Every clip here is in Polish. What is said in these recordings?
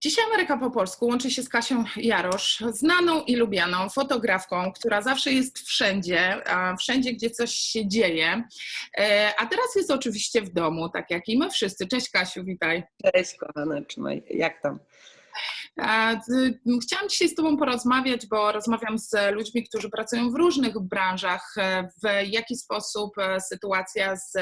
Dzisiaj Ameryka po polsku łączy się z Kasią Jarosz, znaną i lubianą fotografką, która zawsze jest wszędzie, wszędzie, gdzie coś się dzieje. E, A teraz jest oczywiście w domu, tak jak i my wszyscy. Cześć Kasiu, witaj. Cześć kochana, trzymaj. Jak tam? Chciałam dzisiaj z Tobą porozmawiać, bo rozmawiam z ludźmi, którzy pracują w różnych branżach. e, W jaki sposób e, sytuacja z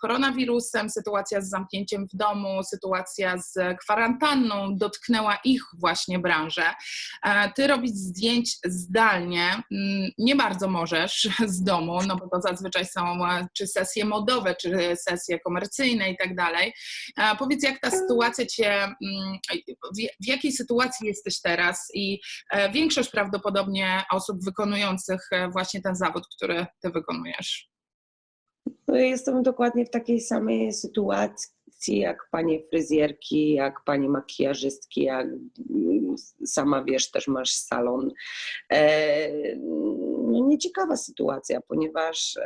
koronawirusem, sytuacja z zamknięciem w domu, sytuacja z kwarantanną dotknęła ich właśnie branżę. E, Ty robić zdjęć zdalnie mm, nie bardzo możesz z domu, no bo to zazwyczaj są czy sesje modowe, czy sesje komercyjne i tak dalej. Powiedz, jak ta sytuacja Cię, mm, w jakiej sytuacji jesteś teraz i e, większość prawdopodobnie osób wykonujących e, właśnie ten zawód, który Ty wykonujesz. No, jestem dokładnie w takiej samej sytuacji jak panie fryzjerki, jak panie makijażystki, jak sama wiesz, też masz salon. E, no nieciekawa sytuacja, ponieważ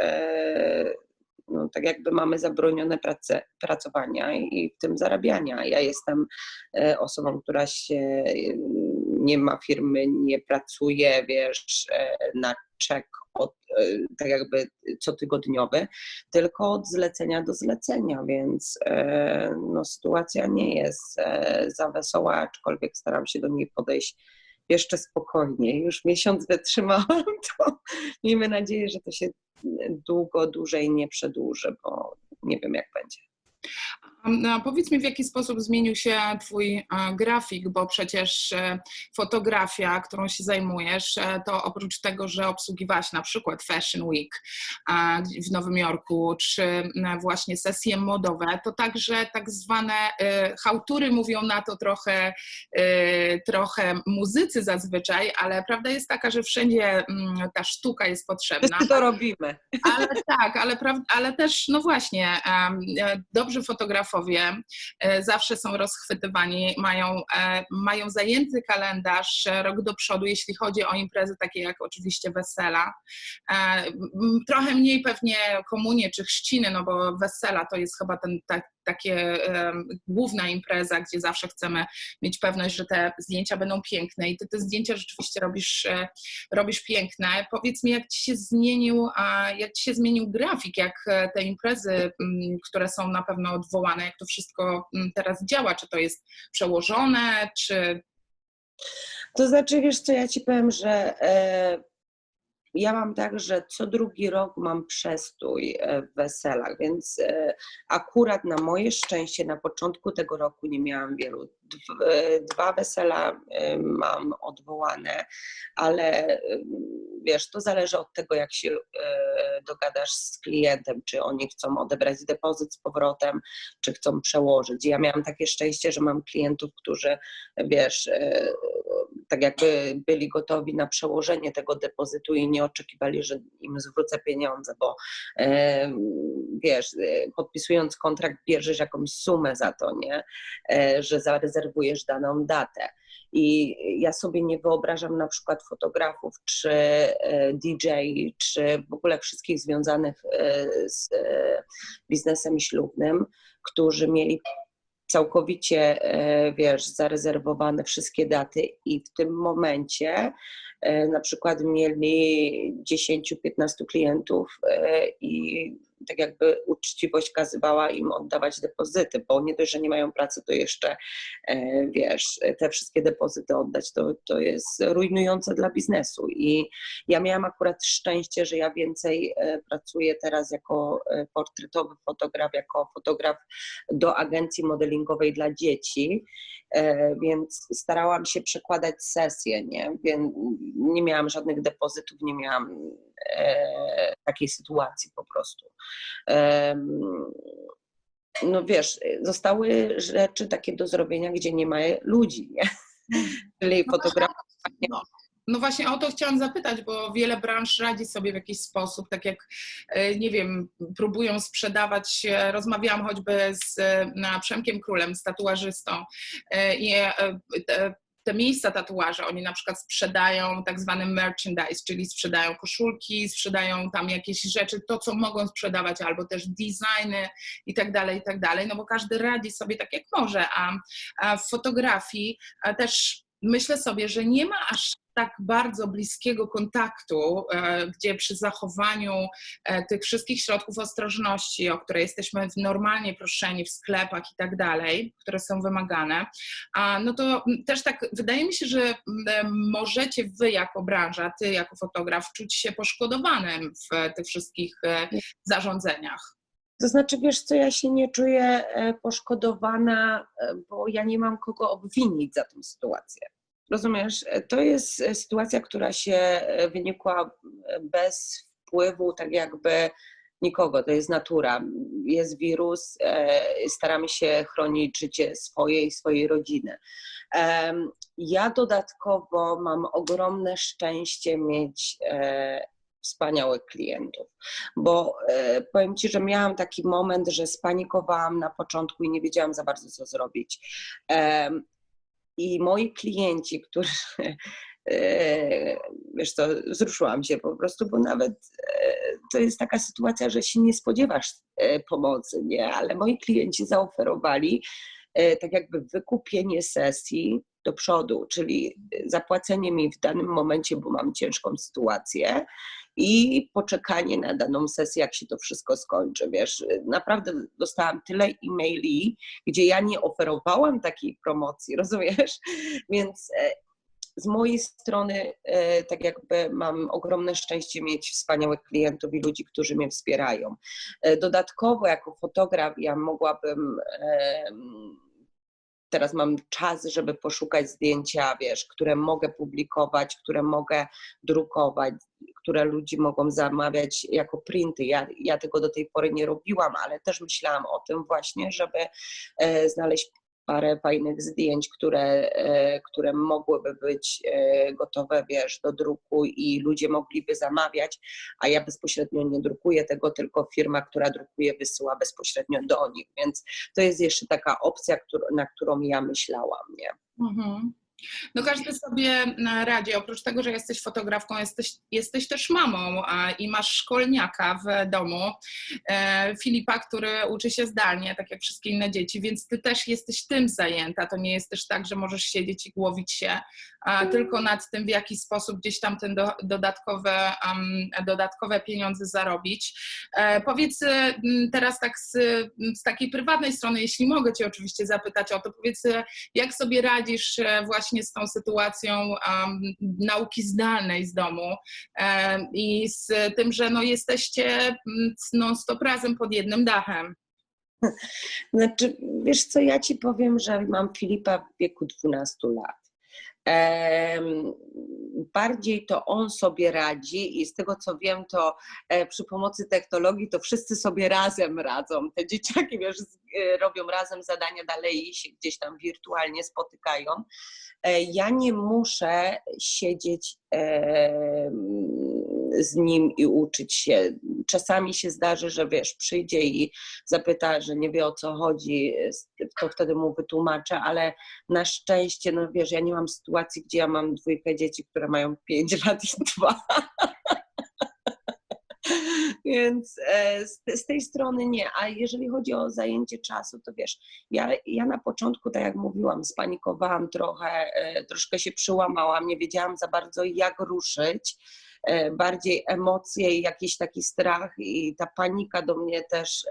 no, tak jakby mamy zabronione prace, pracowania i w tym zarabiania. Ja jestem e, osobą, która się e, nie ma firmy, nie pracuje, wiesz, e, na czek od, tak jakby cotygodniowy, tylko od zlecenia do zlecenia, więc no, sytuacja nie jest za wesoła, aczkolwiek staram się do niej podejść jeszcze spokojniej. Już miesiąc wytrzymałam, to miejmy nadzieję, że to się długo, dłużej nie przedłuży, bo nie wiem jak będzie. A powiedz mi, w jaki sposób zmienił się Twój e, grafik, bo przecież e, fotografia, którą się zajmujesz, e, to oprócz tego, że obsługiwałaś na przykład Fashion Week w Nowym Jorku, czy właśnie sesje modowe, to także tak zwane hałtury mówią na to trochę, trochę muzycy zazwyczaj, ale prawda jest taka, że wszędzie ta sztuka jest potrzebna. Wszyscy to robimy. Ale tak, ale, ale też, no właśnie, em, e, dobrzy e, zawsze są rozchwytywani, mają, e, mają zajęty kalendarz e, rok do przodu, jeśli chodzi o imprezy takie jak oczywiście wesela. Trochę mniej pewnie komunie czy chrzciny, no bo wesela to jest chyba ten, tak, takie główna impreza, gdzie zawsze chcemy mieć pewność, że te zdjęcia będą piękne i ty te zdjęcia rzeczywiście robisz, e, robisz piękne. Powiedz mi, jak ci się zmienił, jak ci się zmienił grafik, jak e, te imprezy, które są na pewno odwołane, jak to wszystko teraz działa, czy to jest przełożone, czy To znaczy, wiesz co, ja ci powiem, że e, ja mam tak, że co drugi rok mam przestój e, w weselach, więc e, akurat na moje szczęście na początku tego roku nie miałam wielu. E, Dwa wesela mam odwołane, ale wiesz, to zależy od tego, jak się dogadasz z klientem, czy oni chcą odebrać depozyt z powrotem, czy chcą przełożyć. Ja miałam takie szczęście, że mam klientów, którzy, wiesz, tak jakby byli gotowi na przełożenie tego depozytu i nie oczekiwali, że im zwrócę pieniądze, bo e, wiesz, e, podpisując kontrakt bierzesz jakąś sumę za to, nie? E, że zarezerwujesz daną datę. I ja sobie nie wyobrażam na przykład fotografów, czy DJ, czy w ogóle wszystkich związanych z biznesem ślubnym, którzy mieli całkowicie, e, wiesz, zarezerwowane wszystkie daty i w tym momencie e, na przykład mieli 10-15 klientów e, i tak jakby uczciwość kazywała im oddawać depozyty, bo nie dość, że nie mają pracy, to jeszcze, e, wiesz, te wszystkie depozyty oddać, to, to jest rujnujące dla biznesu. I ja miałam akurat szczęście, że ja więcej e, pracuję teraz jako e, portretowy fotograf, jako fotograf do agencji modelingowej dla dzieci, więc starałam się przekładać sesje, nie? Więc nie miałam żadnych depozytów, nie miałam takiej sytuacji po prostu. No wiesz, zostały rzeczy takie do zrobienia, gdzie nie ma ludzi, nie? Czyli fotografia. no, no właśnie o to chciałam zapytać, bo wiele branż radzi sobie w jakiś sposób, tak jak, e, nie wiem, próbują sprzedawać, e, rozmawiałam choćby z e, na Przemkiem Królem, z tatuażystą e, i e, e, te miejsca tatuaże, oni na przykład sprzedają tak zwany merchandise, czyli sprzedają koszulki, sprzedają tam jakieś rzeczy, to co mogą sprzedawać, albo też designy i tak dalej, i tak dalej, no bo każdy radzi sobie tak jak może, a, a w fotografii a też myślę sobie, że nie ma aż tak bardzo bliskiego kontaktu, e, gdzie przy zachowaniu e, tych wszystkich środków ostrożności, o które jesteśmy normalnie proszeni w sklepach i tak dalej, które są wymagane, no to też tak wydaje mi się, że możecie wy jako branża, ty jako fotograf czuć się poszkodowanym w tych wszystkich e, zarządzeniach. To znaczy, wiesz co, ja się nie czuję poszkodowana, bo ja nie mam kogo obwinić za tę sytuację. Rozumiesz, to jest e, sytuacja, która się e, wynikła e, bez wpływu tak jakby nikogo, to jest natura. Jest wirus, staramy się chronić życie swoje i swojej rodziny. Ja dodatkowo mam ogromne szczęście mieć wspaniałych klientów, bo powiem Ci, że miałam taki moment, że spanikowałam na początku i nie wiedziałam za bardzo, co zrobić. I moi klienci, którzy, e, wiesz co, wzruszyłam się po prostu, bo nawet e, to jest taka sytuacja, że się nie spodziewasz e, pomocy, nie? Ale moi klienci zaoferowali tak jakby wykupienie sesji do przodu, czyli zapłacenie mi w danym momencie, bo mam ciężką sytuację i poczekanie na daną sesję, jak się to wszystko skończy. Wiesz, naprawdę dostałam tyle e-maili, gdzie ja nie oferowałam takiej promocji, rozumiesz? Więc e, z mojej strony, e, tak jakby mam ogromne szczęście mieć wspaniałych klientów i ludzi, którzy mnie wspierają. E, dodatkowo, jako fotograf, ja mogłabym teraz mam czas, żeby poszukać zdjęcia, wiesz, które mogę publikować, które mogę drukować, które ludzi mogą zamawiać jako printy. Ja, ja tego do tej pory nie robiłam, ale też myślałam o tym właśnie, żeby e, znaleźć parę fajnych zdjęć, które, e, które mogłyby być e, gotowe, wiesz, do druku i ludzie mogliby zamawiać, a ja bezpośrednio nie drukuję tego, tylko firma, która drukuje, wysyła bezpośrednio do nich, więc to jest jeszcze taka opcja, na którą ja myślałam, nie? Mhm. No każdy sobie e, radzi. Oprócz tego, że jesteś fotografką, jesteś, jesteś też mamą i masz szkolniaka w domu, e, Filipa, który uczy się zdalnie, tak jak wszystkie inne dzieci, więc ty też jesteś tym zajęta. To nie jest też tak, że możesz siedzieć i głowić się tylko nad tym, w jaki sposób gdzieś tam ten do, dodatkowe, dodatkowe pieniądze zarobić. E, powiedz teraz tak z, z takiej prywatnej strony, jeśli mogę Cię oczywiście zapytać o to, powiedz, jak sobie radzisz właśnie z tą sytuacją nauki zdalnej z domu i z tym, że no, jesteście non-stop razem pod jednym dachem. Znaczy, wiesz co, ja ci powiem, że mam Filipa w wieku 12 lat bardziej to on sobie radzi i z tego co wiem, to e, przy pomocy technologii to wszyscy sobie razem radzą. Te dzieciaki wiesz, e, robią razem zadania dalej i się gdzieś tam wirtualnie spotykają. E, ja nie muszę siedzieć z nim i uczyć się. Czasami się zdarzy, że wiesz, przyjdzie i zapyta, że nie wie o co chodzi, to wtedy mu wytłumaczę, ale na szczęście, no wiesz, ja nie mam sytuacji, gdzie ja mam dwójkę dzieci, które mają pięć lat i dwa. Więc e, z, z, tej strony nie. A jeżeli chodzi o zajęcie czasu, to wiesz, ja, ja na początku, tak jak mówiłam, spanikowałam trochę, e, troszkę się przyłamałam, nie wiedziałam za bardzo jak ruszyć. E, bardziej emocje i jakiś taki strach i ta panika do mnie też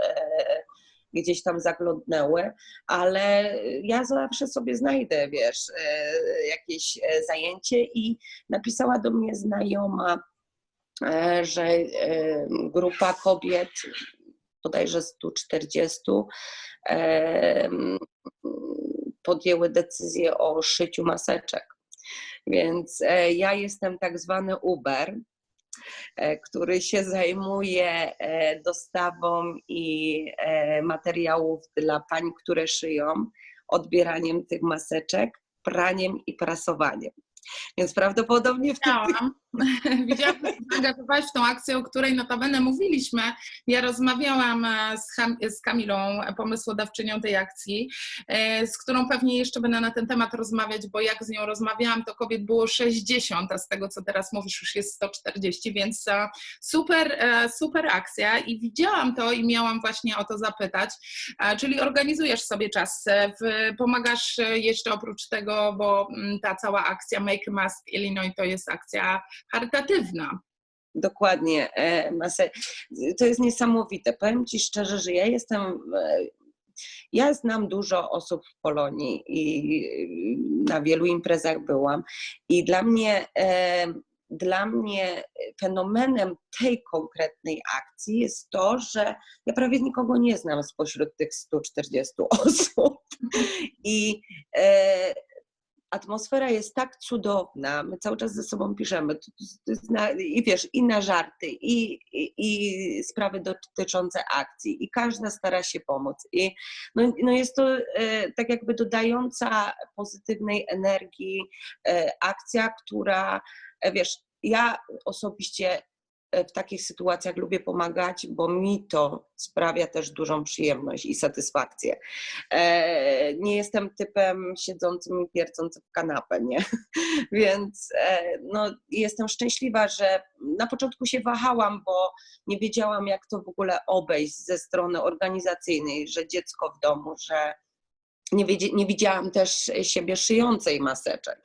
gdzieś tam zaglądnęły, ale ja zawsze sobie znajdę, wiesz, jakieś zajęcie i napisała do mnie znajoma, E, że e, grupa kobiet, bodajże 140, e, podjęły decyzję o szyciu maseczek. Więc ja jestem tak zwany Uber, który się zajmuje dostawą i materiałów dla pań, które szyją, odbieraniem tych maseczek, praniem i prasowaniem. Więc prawdopodobnie w tych, Widziałam, że zaangażowałaś w tą akcję, o której notabene mówiliśmy. Ja rozmawiałam e, z, Ham, z Kamilą, pomysłodawczynią tej akcji, e, z którą pewnie jeszcze będę na ten temat rozmawiać, bo jak z nią rozmawiałam, to kobiet było 60, a z tego, co teraz mówisz, już jest 140, więc e, super, super akcja i widziałam to i miałam właśnie o to zapytać. Czyli organizujesz sobie czas, pomagasz jeszcze oprócz tego, bo mm, ta cała akcja Make Mask Illinois to jest akcja charytatywna. Dokładnie, Masę. To jest niesamowite. Powiem Ci szczerze, że ja jestem. e, Ja znam dużo osób w Polonii i na wielu imprezach byłam. I dla mnie, e, dla mnie fenomenem tej konkretnej akcji jest to, że ja prawie nikogo nie znam spośród tych 140 osób. I e, atmosfera jest tak cudowna, my cały czas ze sobą piszemy na, i wiesz, i na żarty, i, i, i sprawy dotyczące akcji, i każda stara się pomóc. I no, no jest to e, tak jakby dodająca pozytywnej energii e, akcja, która, e, wiesz, ja osobiście w takich sytuacjach lubię pomagać, bo mi to sprawia też dużą przyjemność i satysfakcję. E, nie jestem typem siedzącym i pierdzącym w kanapę, nie? Więc e, no, jestem szczęśliwa, że na początku się wahałam, bo nie wiedziałam, jak to w ogóle obejść ze strony organizacyjnej, że dziecko w domu, że nie, wiedzie, nie widziałam też siebie szyjącej maseczek,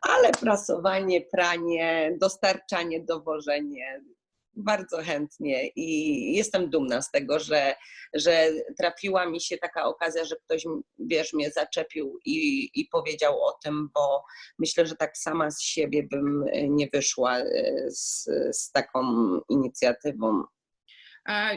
ale prasowanie, pranie, dostarczanie, dowożenie, bardzo chętnie i jestem dumna z tego, że, że trafiła mi się taka okazja, że ktoś, wiesz, mnie zaczepił i, i powiedział o tym, bo myślę, że tak sama z siebie bym nie wyszła z, z taką inicjatywą.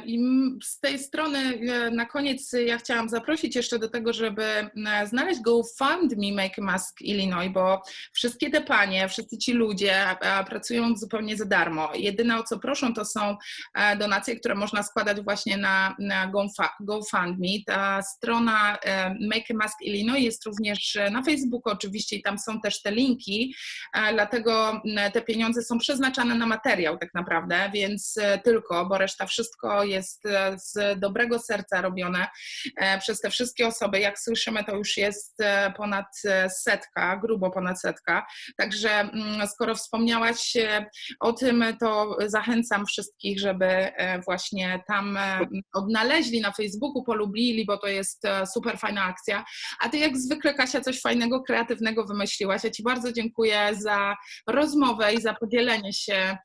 I z tej strony e, na koniec ja chciałam zaprosić jeszcze do tego, żeby e, znaleźć GoFundMe Make Mask Illinois, bo wszystkie te panie, wszyscy ci ludzie pracują zupełnie za darmo. Jedyne o co proszą to są e, donacje, które można składać właśnie na, na GoFundMe. Ta strona Make Mask Illinois jest również na Facebooku oczywiście i tam są też te linki, dlatego te pieniądze są przeznaczane na materiał tak naprawdę, więc tylko, bo reszta wszystko wszystko jest e, z dobrego serca robione e, przez te wszystkie osoby. Jak słyszymy, to już jest e, ponad setka, grubo ponad setka. Także mm, skoro wspomniałaś o tym, to zachęcam wszystkich, żeby właśnie tam odnaleźli na Facebooku, polubili, bo to jest super fajna akcja. A ty jak zwykle, Kasia, coś fajnego, kreatywnego wymyśliłaś. Ja Ci bardzo dziękuję za rozmowę i za podzielenie się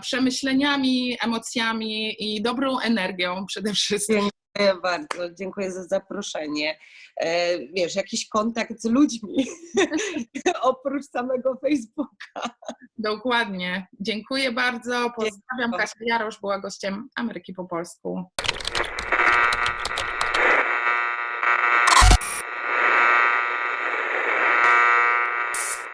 przemyśleniami, emocjami i dobrą energią przede wszystkim. Dziękuję bardzo, dziękuję za zaproszenie. E, wiesz, jakiś kontakt z ludźmi oprócz samego Facebooka. Dokładnie. Dziękuję bardzo. Pozdrawiam. Kasia Jarosz była gościem Ameryki po polsku.